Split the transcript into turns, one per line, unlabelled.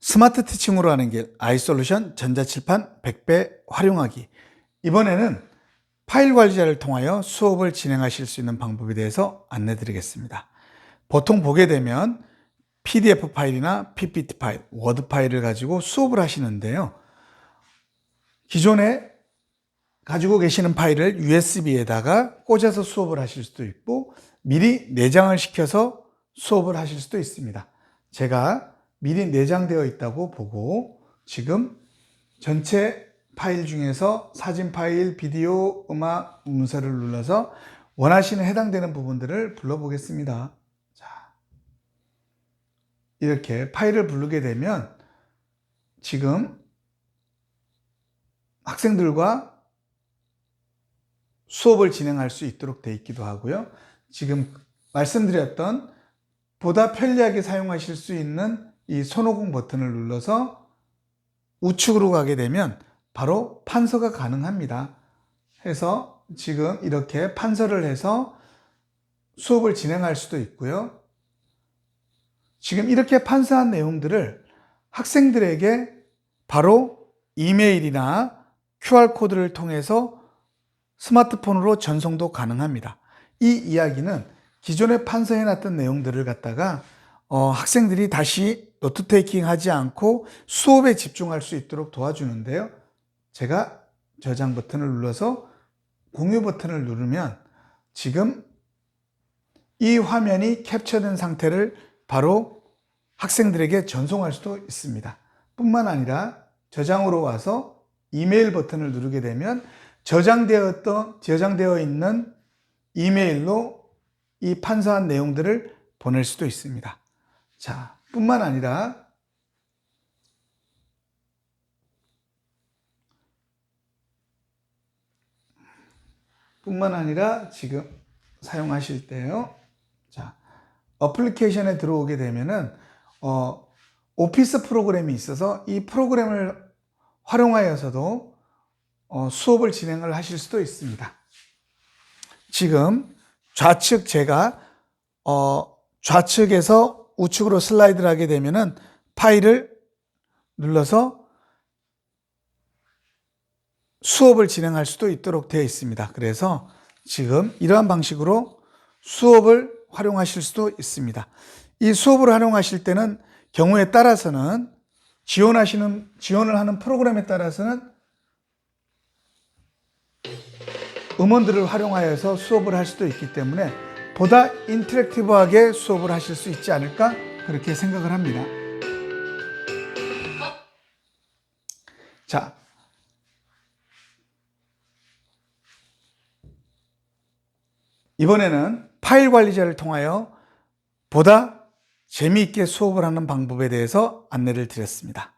스마트 티칭으로 하는 길 아이솔루션 전자칠판 100배 활용하기 이번에는 파일 관리자를 통하여 수업을 진행하실 수 있는 방법에 대해서 안내 드리겠습니다. 보통 보게 되면 PDF 파일이나 PPT 파일, 워드 파일을 가지고 수업을 하시는데요. 기존에 가지고 계시는 파일을 USB에다가 꽂아서 수업을 하실 수도 있고 미리 내장을 시켜서 수업을 하실 수도 있습니다. 제가 미리 내장되어 있다고 보고 지금 전체 파일 중에서 사진 파일, 비디오, 음악, 문서를 눌러서 원하시는 해당되는 부분들을 불러보겠습니다. 자, 이렇게 파일을 부르게 되면 지금 학생들과 수업을 진행할 수 있도록 되어 있기도 하고요. 지금 말씀드렸던 보다 편리하게 사용하실 수 있는 이 손오공 버튼을 눌러서 우측으로 가게 되면 바로 판서가 가능합니다. 해서 지금 이렇게 판서를 해서 수업을 진행할 수도 있고요. 지금 이렇게 판서한 내용들을 학생들에게 바로 이메일이나 QR코드를 통해서 스마트폰으로 전송도 가능합니다. 이 이야기는 기존에 판서해놨던 내용들을 갖다가 어, 학생들이 다시 노트 테이킹 하지 않고 수업에 집중할 수 있도록 도와주는데요. 제가 저장 버튼을 눌러서 공유 버튼을 누르면 지금 이 화면이 캡처된 상태를 바로 학생들에게 전송할 수도 있습니다. 뿐만 아니라 저장으로 와서 이메일 버튼을 누르게 되면 저장되었던, 저장되어 있는 이메일로 이 판서한 내용들을 보낼 수도 있습니다. 자, 뿐만 아니라 뿐만 아니라 지금 사용하실 때요. 자, 어플리케이션에 들어오게 되면은 어, 오피스 프로그램이 있어서 이 프로그램을 활용하여서도 어, 수업을 진행을 하실 수도 있습니다. 지금 좌측 제가 어, 좌측에서 우측으로 슬라이드를 하게 되면은 파일을 눌러서 수업을 진행할 수도 있도록 되어 있습니다. 그래서 지금 이러한 방식으로 수업을 활용하실 수도 있습니다. 이 수업을 활용하실 때는 경우에 따라서는 지원하시는 지원을 하는 프로그램에 따라서는 음원들을 활용하여서 수업을 할 수도 있기 때문에 보다 인터랙티브하게 수업을 하실 수 있지 않을까 그렇게 생각을 합니다. 자, 이번에는 파일 관리자를 통하여 보다 재미있게 수업을 하는 방법에 대해서 안내를 드렸습니다.